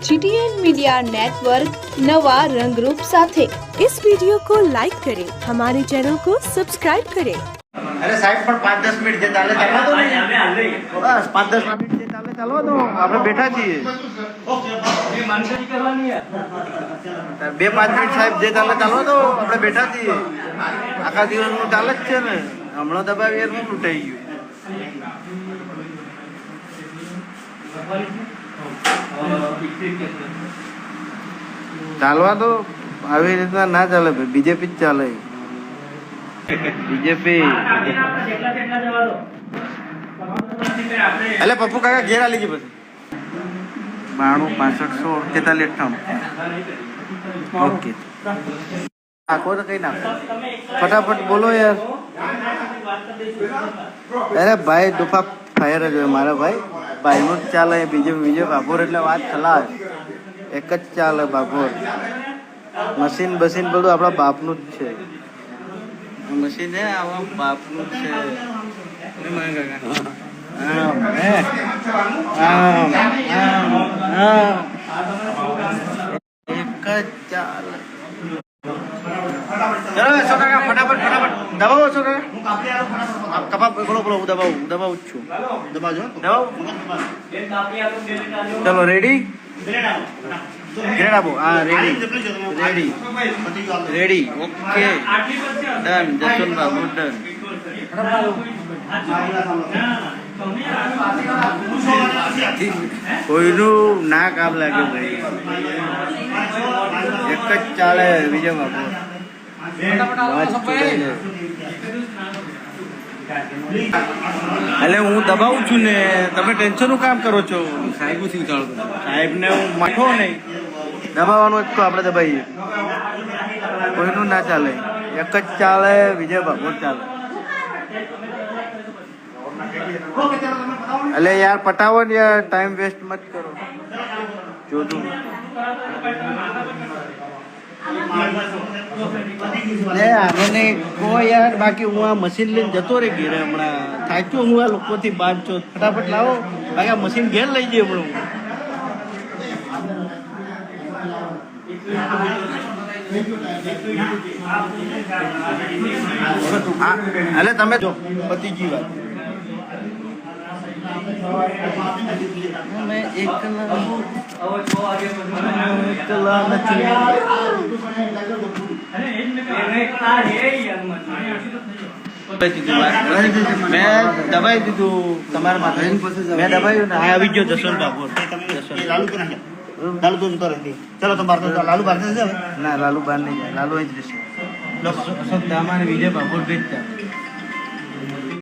GTN media network नवा रंगरूप साथे इस वीडियो को लाइक करें हमारे चैनल को सब्सक्राइब करें અરે સાહેબ પણ પાંચ દસ મિનિટ જે ચાલે ચાલવા દો ને. બસ પાંચ દસ મિનિટ જે ચાલે ચાલવા દો આપણે બેઠા છીએ બે પાંચ મિનિટ સાહેબ જે ચાલે ચાલવા દો આપણે બેઠા છીએ આખા દિવસનું ચાલે જ છે ને હમણાં દબાવીએ એટલે હું લૂંટાઈ ગયું ચાલવા તો આવી રીતના ના ચાલે ભાઈ. બીજેપી જ ચાલે. બીજેપી. એટલે પપ્પુ કાકા, ઘેર આલી ગઈ પછી. બાણું, પાસઠ, સો તેતાલીસ અઠ્ઠાણું. ઓકે. નાખો તો કઈ નાખો. ફટાફટ બોલો યાર. અરે ભાઈ, દુફા ફાયર જ હોય મારા ભાઈ. ભાઈનું જ ચાલે બીજો બીજો બાભોર એટલે વાત ખલાસ. એક જ ચાલે બાભોર મશીન બસીન બધું આપણા બાપનું જ છે. મશીન હે આવા બાપનું જ છે. એક જ ચાલે. ચલો. કાકા ફટાફટ ફટાફટ. દબાવો છો કાકા કપા બોલો બોલો હું દબાવું હું દબાવું જ છું. દબાવજો દબાવ. ચલો રેડી ગ્રેડ આપો. હા ready ready ready okay done Jaswantbhai Babu done કોઈનું ના કામ લાગે ભાઈ. જ ચાલે વિજય બાપુ. એટલે હું દબાવું છું ને તમે ટેન્શનનું કામ કરો છો. સાહેબ સાહેબ ને હું માઠો નહીં. દબાવવાનું જ તો આપણે દબાઈએ. કોઈનું ના ચાલે. એક જ ચાલે વિજય ભાગવત ચાલે. એટલે યાર પટાવો ને યાર ટાઈમ વેસ્ટ મત કરો. જોતું નહીં કહો યાર, બાકી હું આ મશીન લઈને જતો રે ઘેરે હમણાં. થાક્યો હું આ લોકોથી બાર છો. ફટાફટ લાવો. બાકી આ મશીન ઘેર લઈ જઈએ હમણાં એટલે તમે જો પતી ગઈ વાત એક એકલા એકલા નથી મેં દબાઈ દીધું તમારા માથે મેં દબાયું ને આવી ગયો જસવંત બાબુ લાલુ તો કરે ચલો તો તો લાલુ હવે ના લાલુ બહાર નહીં જાય લાલુ અહીં જ રહેશે વિજય બાબુ ભેજતા